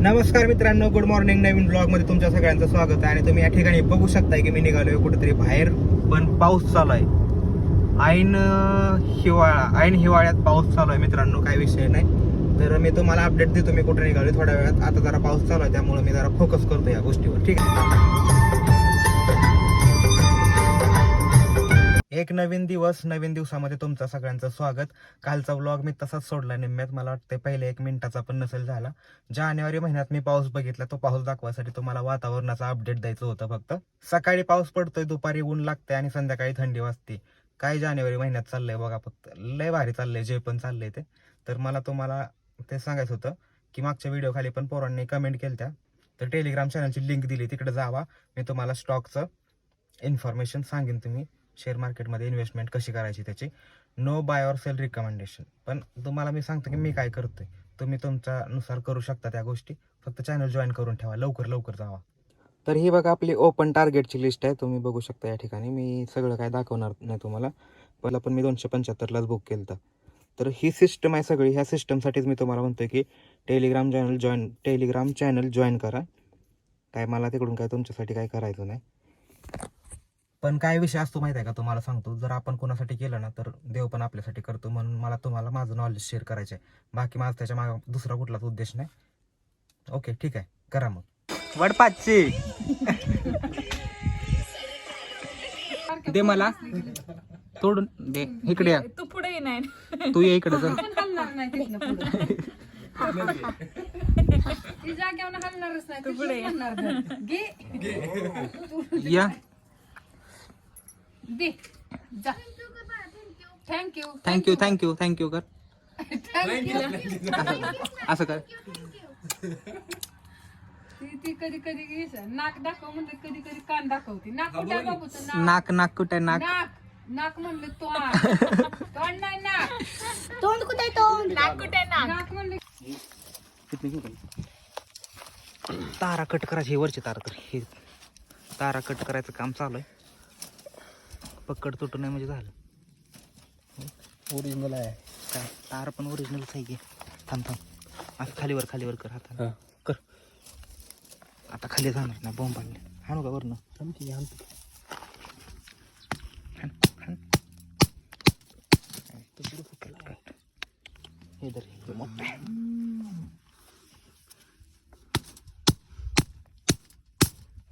नमस्कार मित्रांनो good morning नवीन ब्लॉगमध्ये तुमच्या सगळ्यांचं स्वागत आहे. आणि तुम्ही या ठिकाणी बघू शकताय की मी निघालोय कुठेतरी बाहेर पण पाऊस चालू आहे. ऐन हिवाळा ऐन हिवाळ्यात पाऊस चालू आहे मित्रांनो काही विषय नाही. तर मी तुम्हाला अपडेट देतो मी कुठे निघालोय थोड्या वेळात. आता जरा पाऊस चालू आहे त्यामुळे मी जरा फोकस करतो या गोष्टीवर. ठीक आहे? एक नवीन दिवस नवीन दिवसामध्ये तुमचं सगळ्यांचं स्वागत. कालचा व्लॉग मी तसाच सोडला निम्म्यात. मला वाटतं पहिले एक मिनिटाचा पण नसेल झाला. जानेवारी महिन्यात मी पाऊस बघितला. तो पाऊस दाखवासाठी तुम्हाला वातावरणाचा अपडेट द्यायचं होतं फक्त. सकाळी पाऊस पडतोय दुपारी ऊन लागते आणि संध्याकाळी थंडी वाजते. काय जानेवारी महिन्यात चाललंय बघा फक्त. लय भारी चाललंय जे पण चाललंय ते. तर मला तुम्हाला ते सांगायचं होतं की मागच्या व्हिडिओ खाली पण पोरांनी कमेंट केल्या तर टेलिग्राम चॅनलची लिंक दिली. तिकडे जावा. मी तुम्हाला स्टॉकचं इन्फॉर्मेशन सांगेन तुम्ही. शेअर मार्केटमध्ये इन्व्हेस्टमेंट कशी करायची त्याची? No buy or sell recommendation पण तुम्हाला मी सांगतो की मी काय करतोय. तुम्ही तुमच्यानुसार करू शकता त्या गोष्टी. फक्त चॅनल जॉईन करून ठेवा. लवकर लवकर जावा. तर ही बघा आपली ओपन टार्गेटची लिस्ट आहे. तुम्ही बघू शकता या ठिकाणी. मी सगळं काय दाखवणार नाही तुम्हाला. पहिला पण मी दोनशे पंच्याहत्तरलाच बुक केलं होतं. तर ही सिस्टम आहे सगळी. ह्या सिस्टमसाठीच मी तुम्हाला म्हणतोय की Telegram channel join Telegram channel join करा. काय मला तिकडून काय तुमच्यासाठी काय करायचं नाही. पण काय विषय असतो माहिती आहे का? तुम्हाला सांगतो जर आपण कोणासाठी केलं ना तर देव पण आपल्यासाठी करतो म्हणून मला तुम्हाला माझं नॉलेज शेअर करायचं आहे बाकी माझं त्याच्यामागे दुसरा कुठलाच उद्देश नाही. ओके ठीक आहे. करा मग. वडपाचची दे मला. तोडून दे. इकडे या. तू पुढे ये नाही तू ये इकडे चल. हलणार नाही तिथनं पुढं. ती जाग्यावर हलणारच नाही. तू पुढे ये. दे. जा. Thank you thank you thank you thank you कर. थँक्यू असं- असं कर. ती ती कधी कधी घेस नाक दाखव म्हणलं कधी कधी कान दाखवते. नाक कुठे बाबूचं नाक. नाक नाक कुठे नाक? नाक. नाक म्हणलं तोंड. तोंड नाही नाक. तोंड कुठे तोंड? नाक कुठे नाक? नाक म्हणलं. तारा कट करायची हे वरची तारा कर हे तारा कट करायचं काम चालू आहे. पकड तुटू नाही म्हणजे झालं. ओरिजिनल आहे. काय? तारा पण ओरिजिनलच आहे की. थांब थांब. असं खालीवर खालीवर कर हा. कर. आता खाली जाणार नाही बॉम्ब पाडले हाणू का वरनं? थांब की, आण तू. हाण, हाण. Cut, cut. हे मोठं.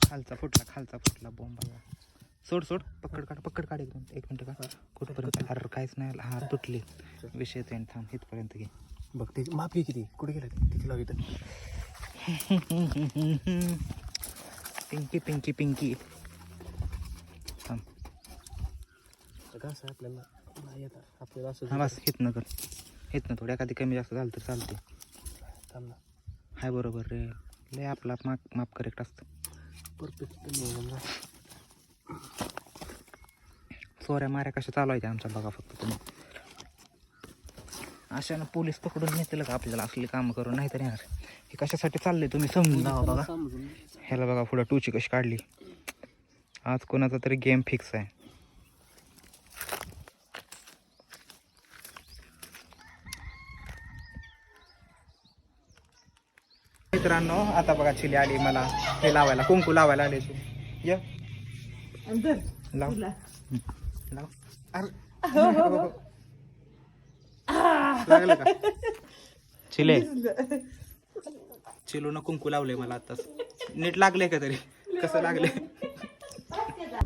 खालचा फुटला खालचा फुटला बॉम्ब आला. सोड सोड. पकड काढ पकड काढ एक मिनिट एक मिनिट का कुठपर्यंत अरे काहीच नाही. हा तुटली. विषय ते थांब इथपर्यंत घे. बघ ते माप घे किती. कुठे गेला? किती इथं. पिंकी पिंकी पिंकी. थांब. का असं आपल्याला नाही येत आपल्याला असं हा बस हितनं कर. हितनं थोडं एखादी कमी जास्त झालं तर चालते. थांब ना. हाय बरोबर रे. लय आपला माप माप करेक्ट असतं. परफेक्ट चोऱ्या माऱ्या कशा चालवायच्या आमच्या बघा फक्त तुम्ही. अशानं पोलीस पकडून नेतील का? आपल्याला असली कामं करून नाही तर येणार. हे कशासाठी चाललंय तुम्ही समजून जावा बघा. ह्याला बघा पुढं टूची कशी काढली. आज कोणाचा तरी गेम फिक्स आहे. मित्रांनो आता बघा चिली आली मला. हे लावायला कुंकू लावायला आले ये. लाव. लाव अरे. लागलं का चिले चिलून कुंकू लावले मला आताच नीट लागले का तरी कसं लागले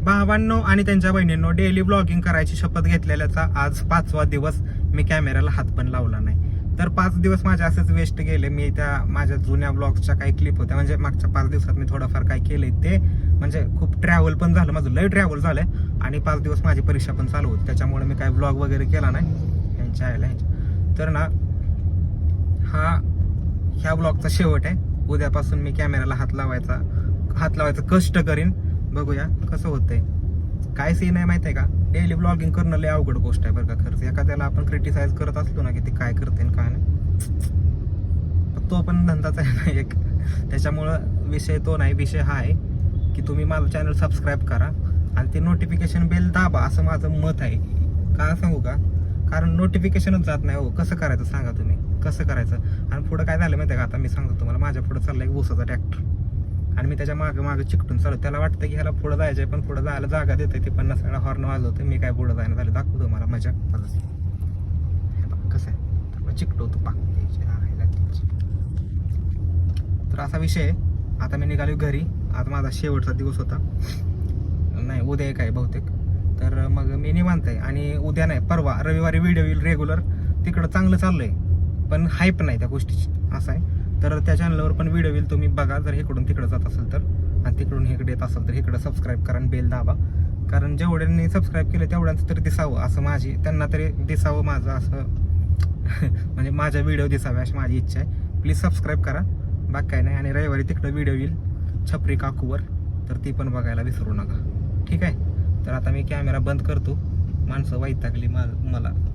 भावांनो आणि त्यांच्या बहिणींनो डेली ब्लॉगिंग करायची शपथ घेतलेल्याचा आज पाचवा दिवस मी कॅमेऱ्याला हात पण लावला नाही. तर पाच दिवस माझे असेच वेस्ट गेले. मी त्या माझ्या जुन्या ब्लॉगच्या काही क्लिप होत्या. म्हणजे मागच्या पाच दिवसात मी थोडंफार काय केलंय ते म्हणजे खूप ट्रॅव्हल पण झालं. माझं लय ट्रॅव्हल झालंय. आणि पाच दिवस माझी परीक्षा पण चालू होती. त्याच्यामुळे मी काय ब्लॉग वगैरे केला नाही. यांच्या आयला ह्यांच्या. तर ना हा ह्या ब्लॉगचा शेवट आहे. उद्यापासून मी कॅमेऱ्याला हात लावायचा हात लावायचं कष्ट करीन. बघूया कसं होतंय. काय सीन आहे माहिती आहे का? डेली ब्लॉगिंग करणं लय अवघड गोष्ट आहे बरं का खर्च. एखाद्याला आपण क्रिटिसाइज करत असलो ना की ते काय करते काय नाही. तो पण धंदाच आहे ना एक. त्याच्यामुळं विषय तो नाही विषय हा आहे की तुम्ही माझं चॅनल सबस्क्राईब करा आणि ते नोटिफिकेशन बेल दाबा असं माझं मत आहे. का सांगू का? कारण नोटिफिकेशनच जात नाही हो. कसं करायचं सांगा तुम्ही? कसं करायचं? आणि पुढं काय झालं माहिती आहे का? आता मी सांगतो तुम्हाला. माझ्या पुढं चाललं एक ऊसाचा ट्रॅक्टर आणि मी त्याच्या मागं मागं चिकटून चालू त्याला वाटतं की ह्याला पुढं जायचं आहे पण पुढं जायला जागा देते ते पन्नास वेळा हॉर्न वाजवते मी काय पुढं जायला झालं. दाखवतो मला मजा. हे कसं आहे. त्याला चिकटवतो पाक. तर असा विषय आहे. आता मी निघालो घरी. आता माझा शेवटचा दिवस होता. नाही उद्या एक आहे बहुतेक. तर मग मी निवांत आहे. आणि उद्या नाही परवा रविवारी व्हिडिओ येईल रेग्युलर तिकडं चांगलं चाललंय. पण हाईप नाही त्या गोष्टीची. असं आहे. तर त्या चॅनलवर पण व्हिडिओ येईल तुम्ही बघा. जर इकडून तिकडं जात असेल तर. आणि तिकडून इकडे येत असेल तर इकडं सबस्क्राईब करा आणि बेल दाबा. कारण जेवढ्यांनी सबस्क्राईब केलं तेवढ्यांचं तरी दिसावं. असं माझी त्यांना तरी दिसावं माझं असं. म्हणजे माझ्या व्हिडिओ दिसावे अशी माझी इच्छा आहे. प्लीज सबस्क्राईब करा. बाकी काय नाही. आणि रविवारी तिकडं व्हिडिओ येईल छपरी काकूवर. तर ती पण बघायला विसरू नका. ठीक आहे? तर आता मी कॅमेरा बंद करतो. माणसं वैतागली मा- मला.